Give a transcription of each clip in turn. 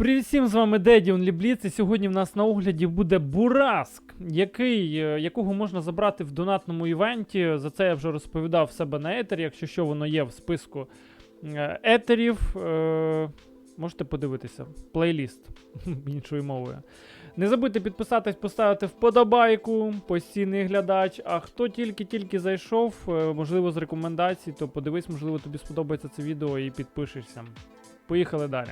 Привіт всім, з вами Деді Онлібліц, і сьогодні в нас на огляді буде Бураск, який, е, якого можна забрати в донатному івенті. За це я вже розповідав в себе на етері, якщо що воно є в списку е, етерів. Е, можете подивитися. Плейліст іншою мовою. Не забудьте підписатись, поставити вподобайку, постійний глядач. А хто тільки-тільки зайшов, можливо, з рекомендацій, то подивись, можливо, тобі сподобається це відео і підпишешся. Поїхали далі.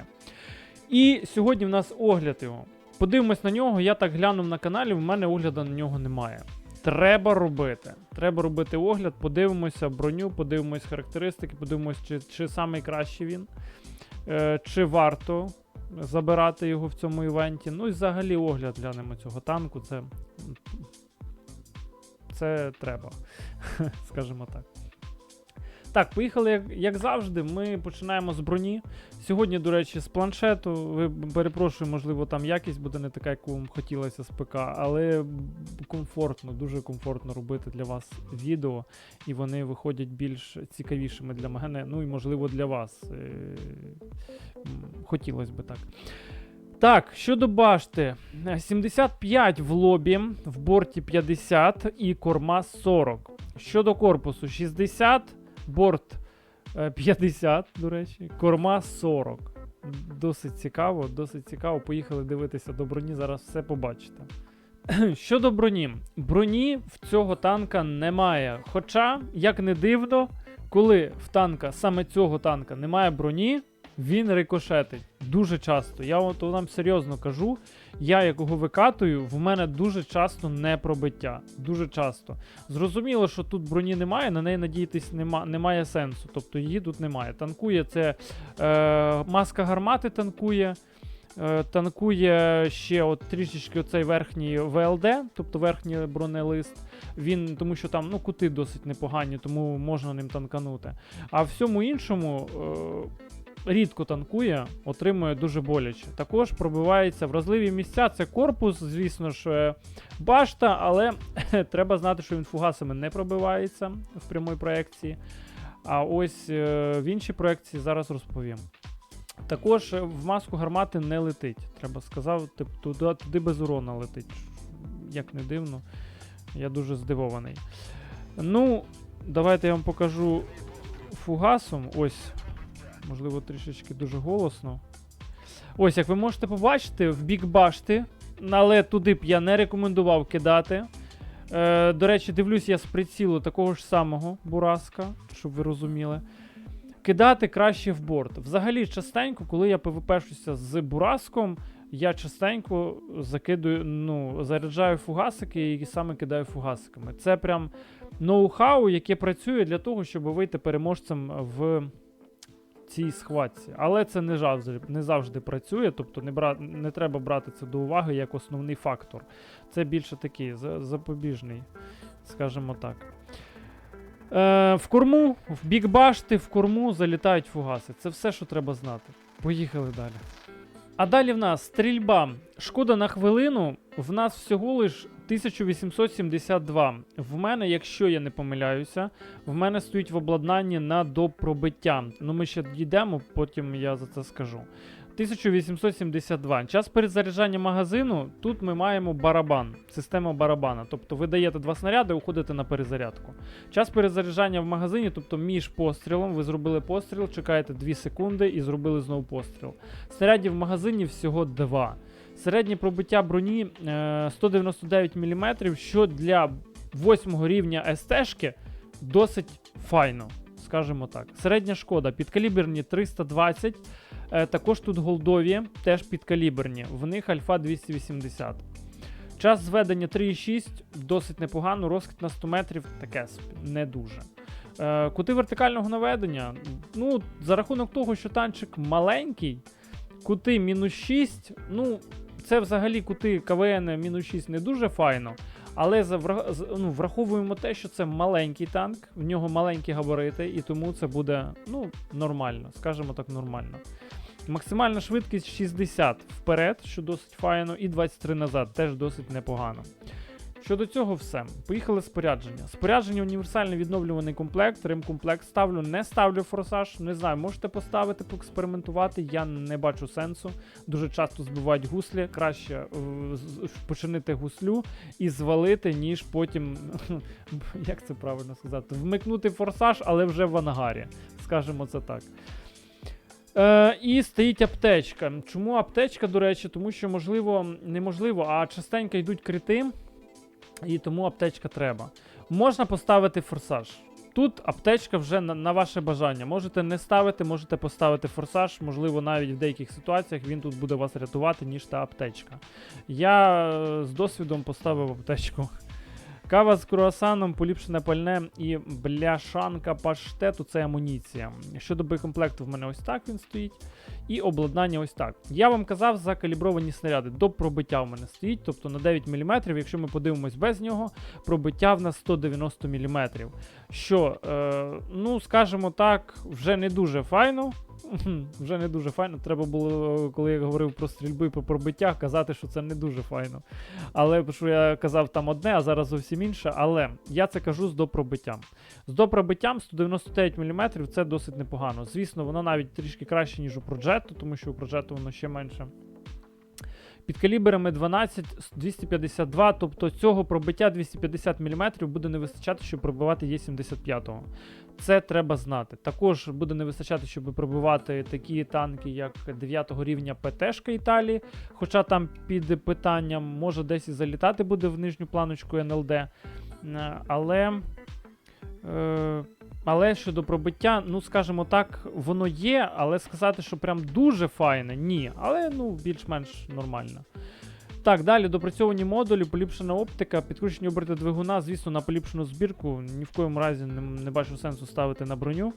І сьогодні в нас огляд його. Подивимось на нього. Я так глянув на каналі, в мене огляду на нього немає. Треба робити. Треба робити огляд, подивимося броню, подивимось характеристики, подивимось, чи, чи самий кращий він, е, чи варто забирати його в цьому івенті. Ну і взагалі огляд глянемо цього танку. Це, це треба, скажімо так. Так, поїхали, як, як завжди. Ми починаємо з броні. Сьогодні, до речі, з планшету. Ви перепрошую, можливо, там якість буде не така, яку вам хотілося з ПК, але комфортно, дуже комфортно робити для вас відео, і вони виходять більш цікавішими для мене, ну і можливо для вас. Е, Хотілося б так. Так, щодо башти, е, 75 в лобі, в борті 50 і корма 40. Щодо корпусу 60, борт е, 50, до речі, корма 40. Досить цікаво, досить цікаво. Поїхали дивитися до броні, зараз все побачите. Щодо броні, броні в цього танка немає. Хоча, як не дивно, коли в танка, саме цього танка, немає броні, він рикошетить дуже часто. Я от вам серйозно кажу. Я якого викатую, в мене дуже часто не пробиття. Дуже часто. Зрозуміло, що тут броні немає, на неї надіятись нема, немає сенсу. Тобто її тут немає. Танкує це е, маска гармати танкує. Е, танкує ще от трішечки оцей верхній ВЛД, тобто верхній бронелист. Він, тому що там ну, кути досить непогані, тому можна ним танканути. А всьому іншому. Рідко танкує, отримує дуже боляче. Також пробивається вразливі місця. Це корпус, звісно ж, е, башта, але треба знати, що він фугасами не пробивається в прямій проекції. А ось е, в іншій проекції зараз розповім. Також е, в маску гармати не летить. Треба сказати, туди, туди без урона летить. Як не дивно, я дуже здивований. Ну, давайте я вам покажу фугасом. Ось, можливо, трішечки дуже голосно. Ось, як ви можете побачити, в бік башти, але туди б я не рекомендував кидати. Е, до речі, дивлюсь я з прицілу такого ж самого бураска, щоб ви розуміли. Кидати краще в борт. Взагалі, частенько, коли я ПВПшуся з бураском, я частенько закидую, ну, заряджаю фугасики і саме кидаю фугасиками. Це прям ноу-хау, яке працює для того, щоб вийти переможцем в цій схватці. Але це не завжди, не завжди працює, тобто не, бра, не треба брати це до уваги як основний фактор. Це більше такий запобіжний, скажімо так. Е, в корму, в бік башти, в корму залітають фугаси. Це все, що треба знати. Поїхали далі. А далі в нас стрільба. Шкода на хвилину. В нас всього лиш 1872. В мене, якщо я не помиляюся, в мене стоїть в обладнанні на допробиття. Ну, ми ще дійдемо, потім я за це скажу. 1872. Час перезаряджання магазину. Тут ми маємо барабан, система барабана. Тобто ви даєте два снаряди, уходите на перезарядку. Час перезаряджання в магазині, тобто між пострілом, ви зробили постріл, чекаєте 2 секунди і зробили знову постріл. Снарядів в магазині всього 2. Середнє пробиття броні е, 199 мм, що для 8 рівня СТ-шки досить файно, скажімо так. Середня шкода підкаліберні 320. Е, також тут голдові, теж підкаліберні. В них альфа 280. Час зведення 3,6 досить непогано, розкид на 100 метрів таке не дуже. Е, кути вертикального наведення. Ну, за рахунок того, що танчик маленький, кути мінус 6, ну, це взагалі кути КВН мінус 6 не дуже файно. Але ну, враховуємо те, що це маленький танк, в нього маленькі габарити, і тому це буде ну, нормально, скажімо так, нормально. Максимальна швидкість 60 вперед, що досить файно, і 23 назад, теж досить непогано. Щодо цього, все. Поїхали спорядження. Спорядження універсальний відновлюваний комплект, ремкомплект ставлю, не ставлю форсаж. Не знаю, можете поставити, поекспериментувати. Я не бачу сенсу. Дуже часто збивають гуслі. Краще е, починити гуслю і звалити, ніж потім, як це правильно сказати, вмикнути форсаж, але вже в ангарі. Скажемо це так. Е, і стоїть аптечка. Чому аптечка, до речі? Тому що, можливо, неможливо, а частенько йдуть крити, і тому аптечка треба. Можна поставити форсаж. Тут аптечка вже на, на ваше бажання. Можете не ставити, можете поставити форсаж. Можливо, навіть в деяких ситуаціях він тут буде вас рятувати, ніж та аптечка. Я е, з досвідом поставив аптечку. Кава з круасаном, поліпшене пальне і бляшанка паштету це амуніція. Щодо боєкомплекту, в мене ось так він стоїть. І обладнання ось так. Я вам казав за калібровані снаряди. До пробиття в мене стоїть, тобто на 9 мм, якщо ми подивимось без нього, пробиття в нас 190 мм. Що, е, ну, скажімо так, вже не дуже файно. Вже не дуже файно. Треба було, коли я говорив про стрільби і про пробиття, казати, що це не дуже файно. Але що я казав там одне, а зараз зовсім інше. Але я це кажу з допробиттям. З допробиттям 199 мм це досить непогано. Звісно, воно навіть трішки краще, ніж у проджету, тому що у проджету воно ще менше. Під калібрами 12 252, тобто цього пробиття 250 мм буде не вистачати, щоб пробивати Є75. Це треба знати. Також буде не вистачати, щоб пробивати такі танки, як 9 рівня ПТшка Італії. Хоча там під питанням може десь і залітати буде в нижню планочку НЛД. Е, Але. Е, але щодо пробиття, ну скажімо так, воно є, але сказати, що прям дуже файне, ні. Але ну більш-менш нормально. Так, далі допрацьовані модулі, поліпшена оптика, підключені оберти двигуна, звісно, на поліпшену збірку. Ні в коєму разі не, не бачу сенсу ставити на броню.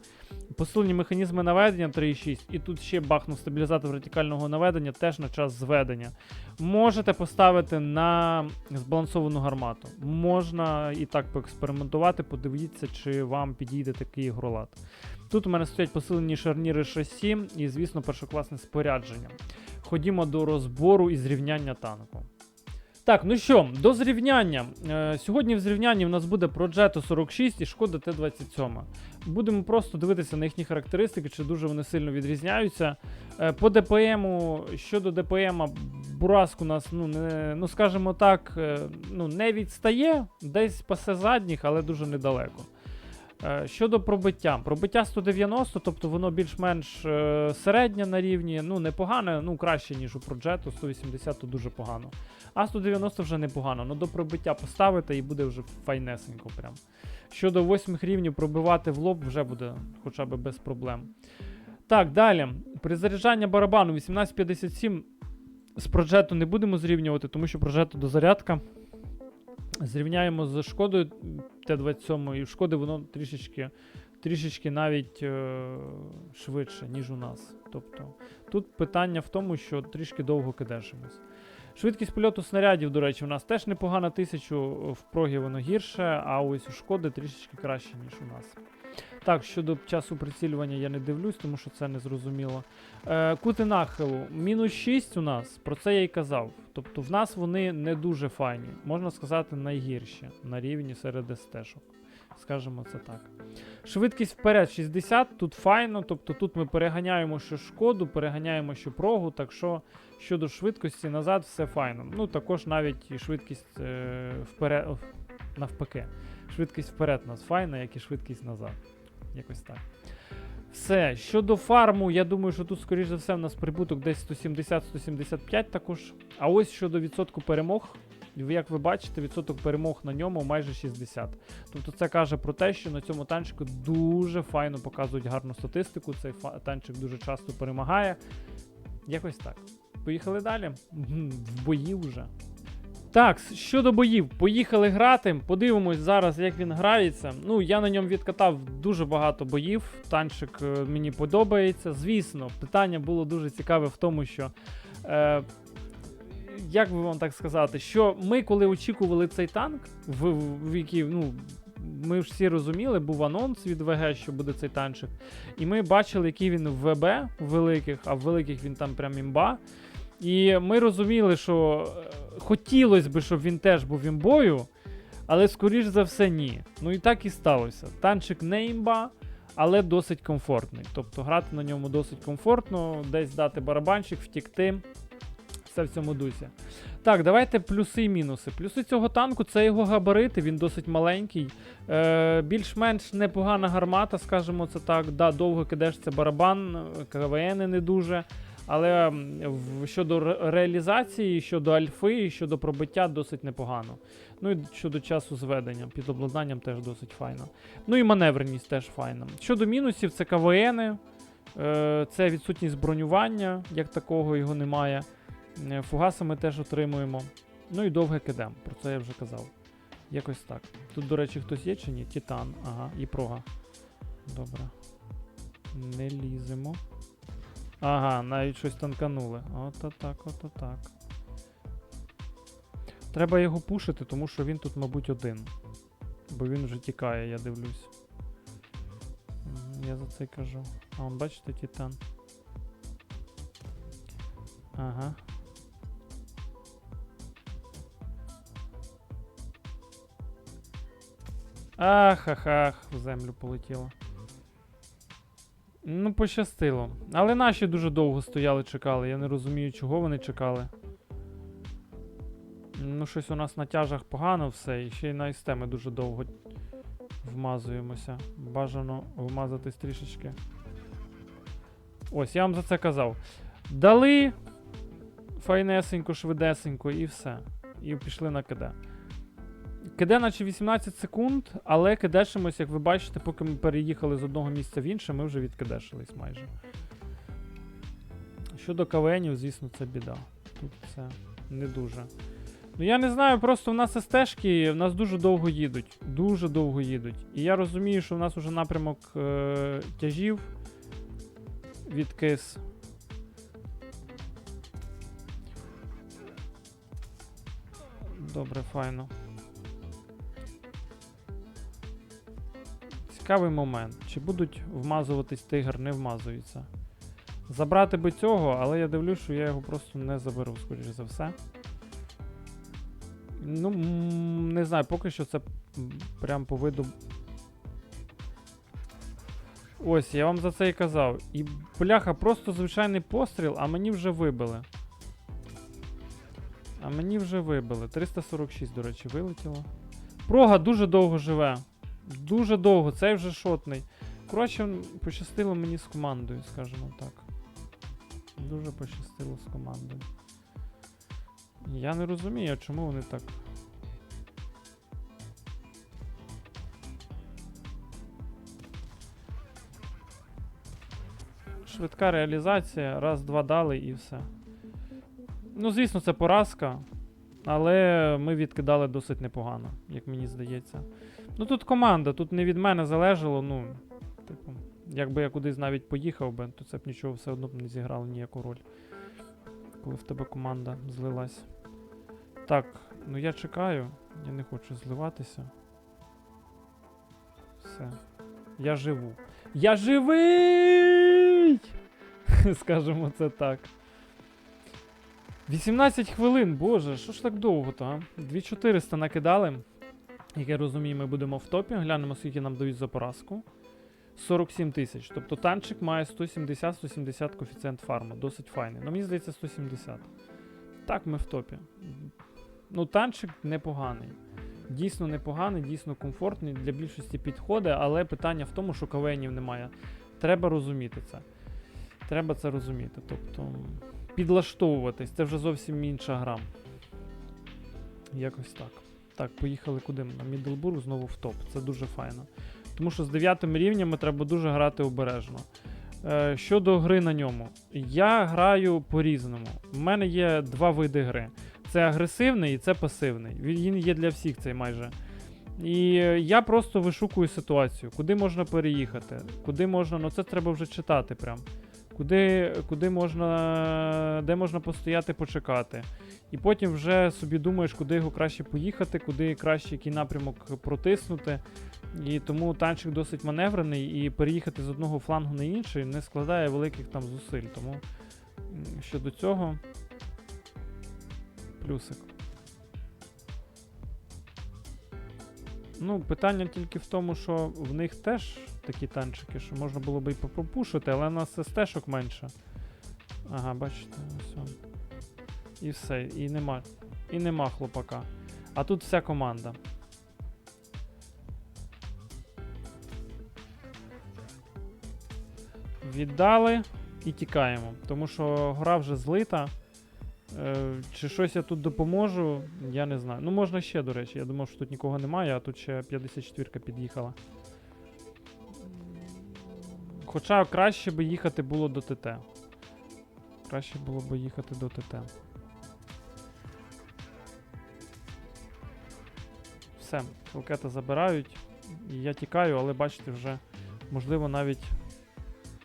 Посилені механізми наведення 3.6. І тут ще бахнув стабілізатор вертикального наведення, теж на час зведення. Можете поставити на збалансовану гармату. Можна і так поекспериментувати, подивіться, чи вам підійде такий гролат. Тут у мене стоять посилені шарніри шасі і, звісно, першокласне спорядження. Ходімо до розбору і зрівняння танку. Так, ну що, до зрівняння. Е, сьогодні в зрівнянні в нас буде Progetto 46 і Шкода Т-27. Будемо просто дивитися на їхні характеристики, чи дуже вони сильно відрізняються. Е, по ДПМу, щодо ДПМа, Бураск у нас, ну, не, ну скажімо так, е, ну, не відстає, десь пасе задніх, але дуже недалеко. Е, Щодо пробиття, пробиття 190, тобто воно більш-менш е, середнє на рівні, ну непогане, ну краще, ніж у Progetto, 180 то дуже погано. А 190 вже непогано, ну до пробиття поставити і буде вже файнесенько прям. Щодо восьмих рівнів пробивати в лоб вже буде хоча б без проблем. Так, далі. При заряджанні барабану 1857 з Progetto не будемо зрівнювати, тому що Progetto дозарядка. Зрівняємо з шкодою Т-27, і в шкоди воно трішечки, трішечки навіть е, швидше, ніж у нас. Тобто тут питання в тому, що трішки довго кидешимось. Швидкість польоту снарядів, до речі, у нас теж непогана тисячу, в прогі воно гірше, а ось у шкоди трішечки краще, ніж у нас. Так, щодо часу прицілювання я не дивлюсь, тому що це не зрозуміло. Е, кути нахилу. Мінус 6 у нас, про це я й казав. Тобто в нас вони не дуже файні. Можна сказати, найгірші на рівні серед СТ-шок. Скажемо це так. Швидкість вперед 60, тут файно, тобто тут ми переганяємо що шкоду, переганяємо що прогу, так що щодо швидкості назад все файно. Ну також навіть і швидкість е, вперед, навпаки. Швидкість вперед у нас файна, як і швидкість назад. Якось так. Все. Щодо фарму, я думаю, що тут, скоріш за все, в нас прибуток десь 170-175 також. А ось щодо відсотку перемог, як ви бачите, відсоток перемог на ньому майже 60. Тобто це каже про те, що на цьому танчику дуже файно показують гарну статистику. Цей танчик дуже часто перемагає. Якось так. Поїхали далі. В бої вже. Так, щодо боїв, поїхали грати. Подивимось зараз, як він грається. Ну, я на ньому відкатав дуже багато боїв. Танчик е, мені подобається. Звісно, питання було дуже цікаве в тому, що. Е, як би вам так сказати, що ми, коли очікували цей танк, в, в, в який, ну. Ми всі розуміли, був анонс від ВГ, що буде цей танчик. І ми бачили, який він в ВБ великих, а в великих він там прям імба. І ми розуміли, що е, хотілося б, щоб він теж був імбою. Але скоріш за все, ні. Ну і так і сталося. Танчик не імба, але досить комфортний. Тобто грати на ньому досить комфортно, десь дати барабанчик, втікти. Все в цьому дусі. Так, давайте плюси і мінуси. Плюси цього танку це його габарити, він досить маленький. Е, більш-менш непогана гармата, скажімо це так. Да, довго кидеш це барабан, КВН не дуже. Але щодо реалізації, щодо альфи, щодо пробиття досить непогано. Ну і щодо часу зведення, під обладнанням теж досить файно. Ну і маневреність теж файна. Щодо мінусів, це КВН, е, це відсутність бронювання, як такого його немає. Е, Фугаси ми теж отримуємо. Ну і довге кидем, про це я вже казав. Якось так. Тут, до речі, хтось є чи ні? Титан, ага, і прога. Добре. Не ліземо. Ага, навіть щось танканули. Ото так, ото так. Треба його пушити, тому що він тут, мабуть, один. Бо він вже тікає, я дивлюсь. Я за це кажу. А он бачите, Титан. Ага. Ах, ах, в землю полетіло. Ну, пощастило. Але наші дуже довго стояли, чекали. Я не розумію, чого вони чекали. Ну, щось у нас на тяжах погано все, і ще й на СТ ми дуже довго вмазуємося. Бажано вмазатись трішечки. Ось, я вам за це казав. Дали файнесенько, швидесенько і все. І пішли на КД. КД наче 18 секунд, але кидешимось, як ви бачите, поки ми переїхали з одного місця в інше, ми вже відкидешились майже. Щодо КВНів, звісно, це біда. Тут це не дуже. Ну я не знаю, просто в нас СТшки в нас дуже довго їдуть. Дуже довго їдуть. І я розумію, що в нас уже напрямок е- тяжів від КИС. Добре, файно. Цікавий момент. Чи будуть вмазуватись тигр, не вмазуються. Забрати би цього, але я дивлюсь, що я його просто не заберу, скоріш за все. Ну, не знаю, поки що це прям по виду. Ось, я вам за це і казав. І бляха, просто звичайний постріл, а мені вже вибили. А мені вже вибили. 346, до речі, вилетіло. Прога дуже довго живе. Дуже довго, цей вже шотний. Коротше, пощастило мені з командою, скажімо так. Дуже пощастило з командою. Я не розумію, чому вони так. Швидка реалізація, раз-два дали і все. Ну, звісно, це поразка, але ми відкидали досить непогано, як мені здається. Ну тут команда, тут не від мене залежало, ну, типу, якби я кудись навіть поїхав би, то це б нічого все одно б не зіграло ніяку роль. Коли в тебе команда злилась. Так, ну я чекаю, я не хочу зливатися. Все. Я живу. Я живий! Скажемо це так. 18 хвилин, боже, що ж так довго-то, а? 2400 накидали. Як я розумію, ми будемо в топі. Глянемо, скільки нам дають за поразку. 47 тисяч. Тобто танчик має 170-170 коефіцієнт фарму. Досить файний. Ну, мені здається, 170. Так, ми в топі. Ну, танчик непоганий. Дійсно непоганий, дійсно комфортний, для більшості підходить, але питання в тому, що кавенів немає. Треба розуміти це. Треба це розуміти. Тобто підлаштовуватись. Це вже зовсім інша гра. Якось так. Так, поїхали куди? На Мідлбург знову в топ. Це дуже файно. Тому що з дев'ятими рівнями треба дуже грати обережно. Е, щодо гри на ньому, я граю по-різному. У мене є два види гри: це агресивний і це пасивний. Він є для всіх цей майже. І е, я просто вишукую ситуацію, куди можна переїхати, куди можна, ну це треба вже читати прям. Куди, куди можна, де можна постояти, почекати. І потім вже собі думаєш, куди його краще поїхати, куди краще який напрямок протиснути. І тому танчик досить маневрений, і переїхати з одного флангу на інший не складає великих там зусиль. Тому щодо цього плюсик. Ну, питання тільки в тому, що в них теж такі танчики, що можна було би і попропушити, але у нас СТ-шок менше. Ага, бачите, он. І все, і нема. І нема хлопака. А тут вся команда. Віддали і тікаємо. Тому що гра вже злита. Е, чи щось я тут допоможу, я не знаю. Ну, можна ще, до речі. Я думав, що тут нікого немає, а тут ще 54-ка під'їхала. Хоча краще би їхати було до ТТ. Краще було б їхати до ТТ. Все, Хелкета забирають. Я тікаю, але бачите, вже можливо навіть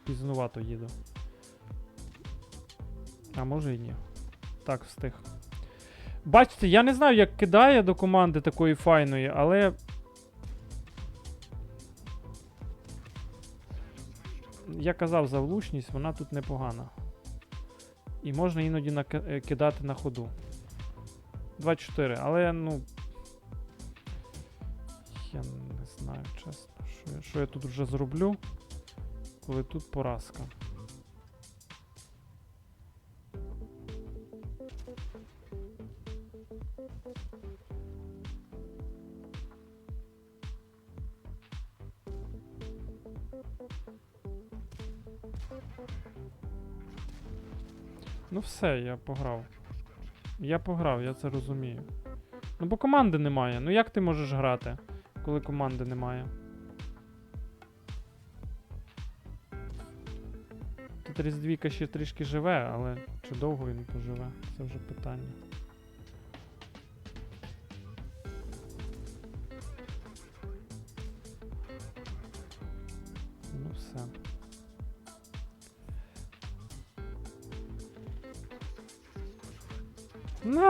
пізнувато їду. А може і ні. Так, встиг. Бачите, я не знаю, як кидає до команди такої файної, але. Я казав за влучність, вона тут непогана. І можна іноді наки- е, на ходу. 2-4, але ну. Я не знаю, чесно, що я, що я тут вже зроблю, коли тут поразка. Все, я пограв. Я пограв, я це розумію. Ну бо команди немає. Ну як ти можеш грати, коли команди немає? Тут Різдвійка ще трішки живе, але чи довго він поживе? Це вже питання.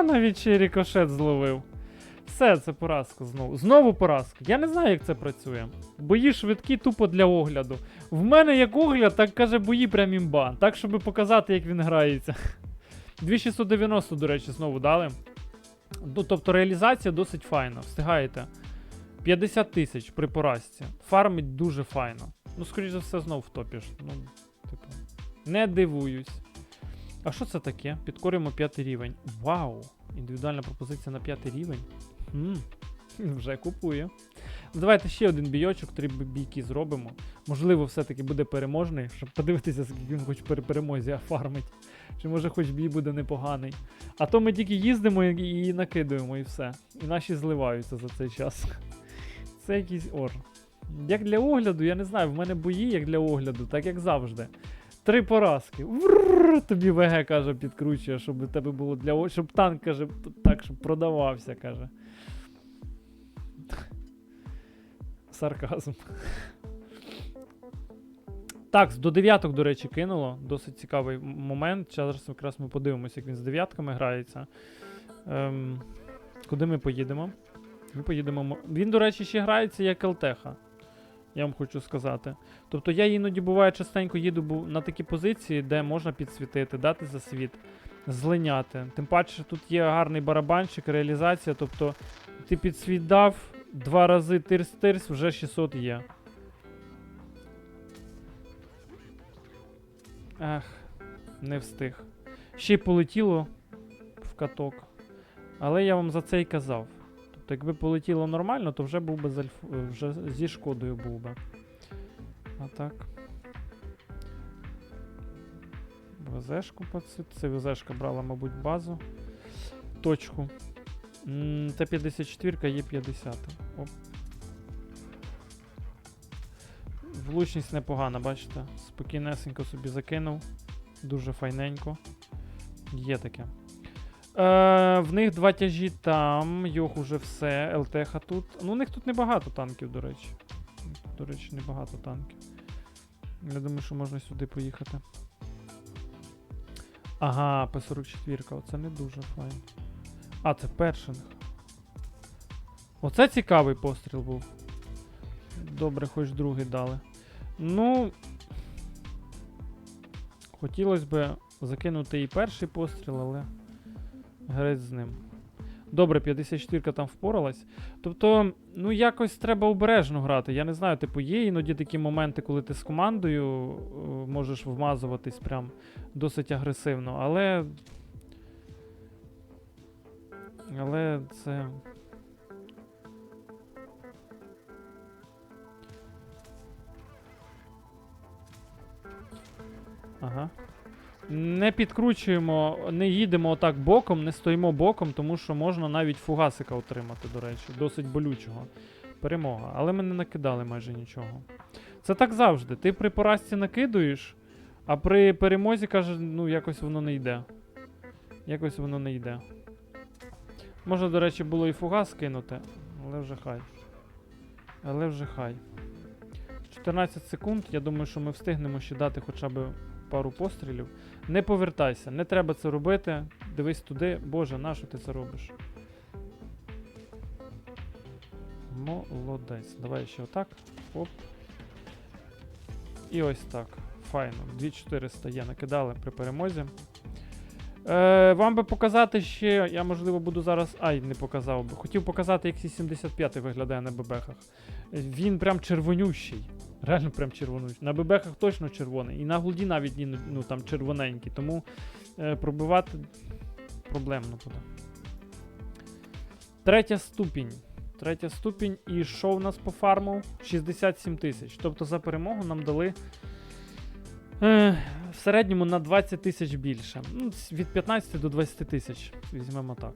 Навіть й зловив. Все, це поразка знову. Знову поразка. Я не знаю, як це працює. Бої швидкі тупо для огляду. В мене як огляд, так каже, бої прям імба. Так, щоб показати, як він грається. 2690, до речі, знову дали. Ну, тобто реалізація досить файна. Встигаєте. 50 тисяч при поразці. Фармить дуже файно. Ну, скоріш за все, знов втопіш. Ну, типу. Не дивуюсь. А що це таке? Підкорюємо п'ятий рівень. Вау! Індивідуальна пропозиція на п'ятий рівень. Хм, вже купую. Давайте ще один бійочок, три бійки зробимо. Можливо, все-таки буде переможний, щоб подивитися, скільки він хоч при перемозі фармить. Чи може хоч бій буде непоганий. А то ми тільки їздимо і накидуємо, і все. І наші зливаються за цей час. Це якийсь ор. Як для огляду, я не знаю, в мене бої як для огляду, так як завжди. Три поразки. Врррр, тобі ВГ каже, підкручує, щоб у тебе було для щоб танк каже, так, щоб продавався, каже. Сарказм. Так, до дев'яток, до речі, кинуло. Досить цікавий момент. Зараз якраз ми подивимося, як він з дев'ятками грається. Ем, куди ми поїдемо? Ми поїдемо. Він, до речі, ще грається як ЛТХа. Я вам хочу сказати. Тобто я іноді буває частенько їду на такі позиції, де можна підсвітити, дати засвіт, злиняти. Тим паче тут є гарний барабанчик, реалізація. Тобто ти підсвіт дав, два рази тирс-тирс, вже 600 є. Ех, не встиг. Ще й полетіло в каток. Але я вам за це й казав. Тобто, якби полетіло нормально, то вже був би з альф... е, вже зі шкодою був би. А так. ВЗшку поцит. Це ВЗшка брала, мабуть, базу. Точку. Т-54 є 50. Оп. Влучність непогана, бачите? Спокійнесенько собі закинув. Дуже файненько. Є таке. Е, в них два тяжі там, йох уже все, ЛТХ тут. Ну, у них тут небагато танків, до речі. До речі, небагато танків. Я думаю, що можна сюди поїхати. Ага, П-44, оце не дуже файно. А, це першинг. Оце цікавий постріл був. Добре, хоч другий дали. Ну. Хотілося б закинути і перший постріл, але. Грець з ним. Добре, 54 там впоралась. Тобто, ну якось треба обережно грати. Я не знаю, типу, є іноді такі моменти, коли ти з командою е, можеш вмазуватись прям досить агресивно, але. Але це. Ага. Не підкручуємо, не їдемо отак боком, не стоїмо боком, тому що можна навіть фугасика отримати, до речі, досить болючого. Перемога. Але ми не накидали майже нічого. Це так завжди. Ти при поразці накидуєш, а при перемозі каже, ну якось воно не йде. Якось воно не йде. Може, до речі, було і фугас кинути, але вже хай. Але вже хай. 14 секунд. Я думаю, що ми встигнемо ще дати хоча б пару пострілів. Не повертайся, не треба це робити. Дивись туди. Боже, на що ти це робиш? Молодець. Давай ще отак. Оп. І ось так. Файно. 2400 є, накидали при перемозі. Е, вам би показати ще. Я, можливо, буду зараз. Ай, не показав би. Хотів показати, як Сі-75 виглядає на бебехах. Він прям червонющий. Реально прям червонущий. На бебехах точно червоний. І на гулді навіть ну, там червоненький. Тому е, пробивати проблемно буде. Третя ступінь. Третя ступінь. І що в нас по фарму? 67 тисяч. Тобто за перемогу нам дали. Е, середньому на 20 тисяч більше. Ну, від 15 до 20 тисяч. Візьмемо так.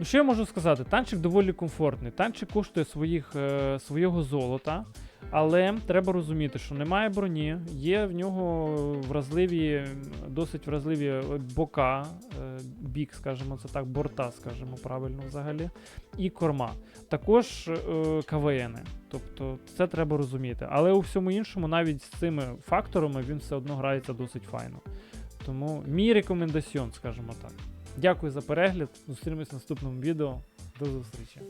Ну, що я можу сказати? Танчик доволі комфортний. Танчик коштує своїх, е, свого золота, але треба розуміти, що немає броні, є в нього вразливі, досить вразливі е, бока, е, бік, скажімо, це так, борта, скажімо правильно взагалі, і корма. Також е, КВНи. Тобто це треба розуміти. Але у всьому іншому, навіть з цими факторами, він все одно грається досить файно. Тому мій рекомендаціон, скажімо так. Дякую за перегляд. Зустрінемось в наступному відео. До зустрічі.